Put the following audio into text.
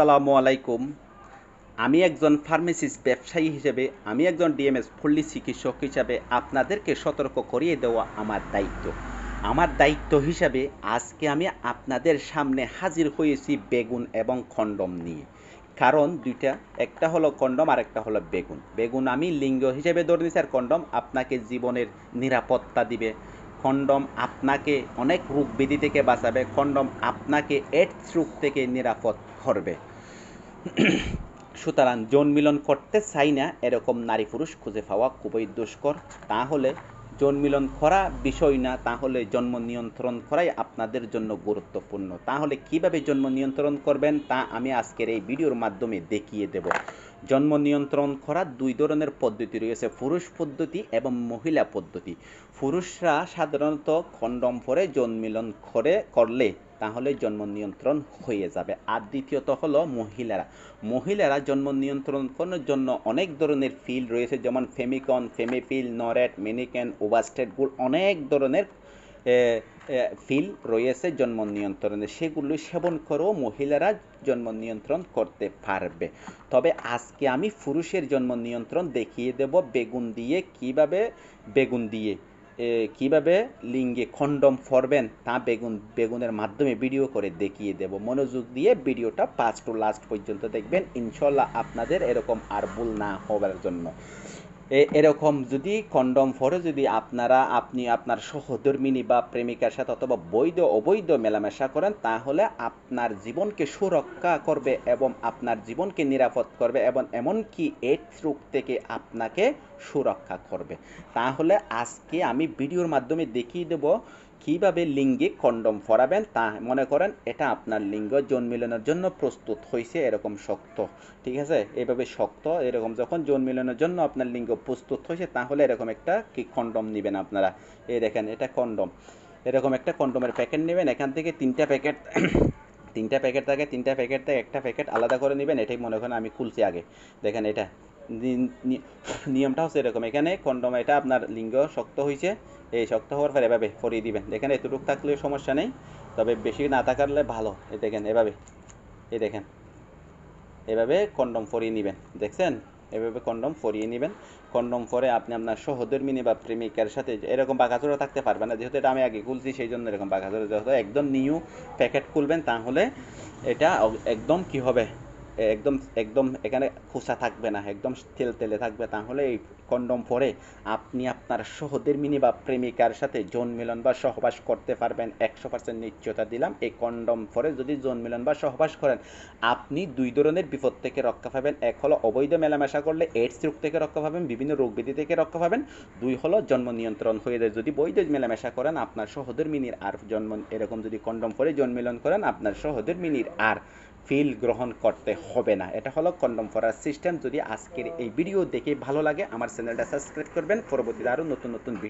আসসালামু আলাইকুম। আমি একজন ফার্মেসিস্ট ব্যবসায়ী হিসেবে, আমি একজন ডিএমএস পল্লী চিকিৎসক হিসাবে আপনাদেরকে সতর্ক করিয়ে দেওয়া আমার দায়িত্ব। আমার দায়িত্ব হিসাবে আজকে আমি আপনাদের সামনে হাজির হয়েছি বেগুন এবং খণ্ডম নিয়ে। কারণ দুইটা, একটা হলো কন্ডম আর একটা হলো বেগুন। বেগুন আমি লিঙ্গ হিসেবে ধরে নিচ্ছি আর কন্ডম আপনাকে জীবনের নিরাপত্তা দিবে। কন্ডম আপনাকে অনেক রোগ থেকে বাঁচাবে। কন্ডম আপনাকে এইডস রোগ থেকে নিরাপদ করবে। সুতরাং যৌন মিলন করতে চাই না, এরকম নারী পুরুষ খুঁজে পাওয়া খুবই দুষ্কর। তাহলে যৌন মিলন করা বিষয় না, তাহলে জন্ম নিয়ন্ত্রণ করাই আপনাদের জন্য গুরুত্বপূর্ণ। তাহলে কীভাবে জন্ম নিয়ন্ত্রণ করবেন, তা আমি আজকের এই ভিডিওর মাধ্যমে দেখিয়ে দেব। জন্ম নিয়ন্ত্রণ করার দুই ধরনের পদ্ধতি রয়েছে, পুরুষ পদ্ধতি এবং মহিলা পদ্ধতি। পুরুষরা সাধারণত খণ্ডম পরে যৌন মিলন করে, করলে তাহলে জন্ম নিয়ন্ত্রণ হয়ে যাবে। আর দ্বিতীয়ত হলো মহিলারা। মহিলারা জন্ম নিয়ন্ত্রণ করার জন্য অনেক ধরনের ফিল রয়েছে, যেমন ফেমিকন ফেমিপিল নরেট মেনিকেন ওভাস্টেটগুলো অনেক ধরনের ফিল রয়েছে জন্ম নিয়ন্ত্রণে। সেগুলো সেবন করেও মহিলারা জন্ম নিয়ন্ত্রণ করতে পারবে। তবে আজকে আমি পুরুষের জন্ম নিয়ন্ত্রণ দেখিয়ে দেব বেগুন দিয়ে, কীভাবে বেগুন দিয়ে। কীভাবে লিঙ্গে খণ্ডম ফরবেন তা বেগুন, বেগুনের মাধ্যমে ভিডিও করে দেখিয়ে দেব। মনোযোগ দিয়ে ভিডিওটা পাঁচ টু লাস্ট পর্যন্ত দেখবেন। ইনশাল্লাহ আপনাদের এরকম আর ভুল না হবার জন্য। এরকম যদি কন্ডম ফরে যদি আপনারা, আপনি আপনার সহধর্মিনী বা প্রেমিকার সাথে অথবা বৈধ, অবৈধ মেলামেশা করেন, তাহলে আপনার জীবনকে সুরক্ষা করবে এবং আপনার জীবনকে নিরাপদ করবে এবং এমনকি এইডস রোগ থেকে আপনাকে সুরক্ষা করবে। তাহলে আজকে আমি ভিডিওর মাধ্যমে দেখিয়ে দেব কীভাবে লিঙ্গে কন্ডম ফরাবেন তা মনে করেন এটা আপনার লিঙ্গ যৌন মিলনের জন্য প্রস্তুত হয়েছে এরকম শক্ত। ঠিক আছে? এভাবে শক্ত, এরকম যখন যৌন মিলনের জন্য আপনার লিঙ্গ প্রস্তুত হয়েছে তাহলে এরকম একটা কি কন্ডম নেবেন আপনারা? এই দেখেন, এটা কন্ডম। এরকম একটা কন্ডমের প্যাকেট নেবেন। এখান থেকে তিনটা প্যাকেট তিনটা প্যাকেট থাকে, তিনটা প্যাকেট থেকে, একটা প্যাকেট আলাদা করে নেবেন। এটাই মনে করেন আমি খুলছি আগে। দেখেন এটা। নিয়মটা হচ্ছে এরকম। এখানে কন্ডম, এটা আপনার লিঙ্গ শক্ত হয়েছে এই শক্ত হওয়ার পর এভাবে ফরিয়ে দিবেন। দেখেন, এতটুকু থাকলেও সমস্যা নেই। তবে বেশি না থাকলে ভালো। এই দেখেন, এভাবে। এই দেখেন। এভাবে কন্ডম ফরিয়ে নেবেন। দেখছেন? এভাবে কন্ডম ফরিয়ে নেবেন। কন্ডম পরে আপনি আপনার সহধর্মিনী বা প্রেমিকার সাথে এরকম বাঘাচোরা থাকতে পারবেন না। যেহেতু এটা আমি আগে খুলছি, সেই জন্য এরকম বাঘাচোরা যেহেতু একদম নিউ প্যাকেট খুলবেন, তাহলে এটা একদম কি হবে? একদম একদম এখানে খোসা থাকবে না, একদম তেল, তেলে থাকবে। তাহলে এই কন্ডম পরে আপনি আপনার সহধর্মিনী বা প্রেমিকার সাথে যৌন মিলন বা সহবাস করতে পারবেন। একশো পার্সেন্ট নিশ্চয়তা দিলাম। এই কন্ডম পরে যদি যৌন মিলন বা সহবাস করেন, আপনি দুই ধরনের বিপদ থেকে রক্ষা পাবেন। এক হলো অবৈধ মেলামেশা করলে এইডস রোগ থেকে রক্ষা পাবেন, বিভিন্ন রোগ ব্যাধি থেকে রক্ষা পাবেন। দুই হলো জন্ম নিয়ন্ত্রণ হয়ে যায়। যদি বৈধ মেলামেশা করেন, আপনার সহধর্মিনীর আর জন্ম, এরকম যদি কন্ডম পরে জন্ম মিলন করেন, আপনার সহধর্মিনীর আর ফিল গ্রহণ করতে হবে না। এটা হলো কন্ডম পরার সিস্টেম যদি আজকের এই ভিডিও দেখে ভালো লাগে, আমার চ্যানেলটা সাবস্ক্রাইব করবেন। পরবর্তীতে আরও নতুন নতুন ভিডিও